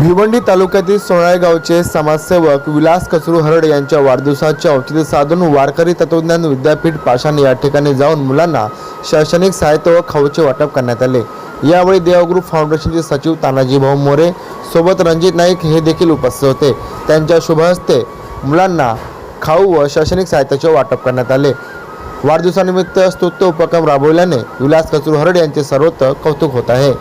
भिवंडी तालुक्यातील सोनाळे गावचे समाजसेवक विलास कचरू हरड यांच्या वाढदिवसाचे औचित्य साधून वारकरी तत्वज्ञान विद्यापीठ पाषाण या ठिकाणी जाऊन मुलांना शैक्षणिक साहित्य व खाऊचे वाटप करण्यात आले. यावेळी देवग्रुप फाउंडेशनचे सचिव तानाजी भाऊ मोरे सोबत रणजित नाईक हे देखील उपस्थित होते. त्यांच्या शुभ हस्ते मुलांना खाऊ व शैक्षणिक साहित्याचे वाटप करण्यात आले. वाढदिवसानिमित्त स्तुत्य उपक्रम राबवल्याने विलास कचरू हरड यांचे सर्वत्र कौतुक होत आहे.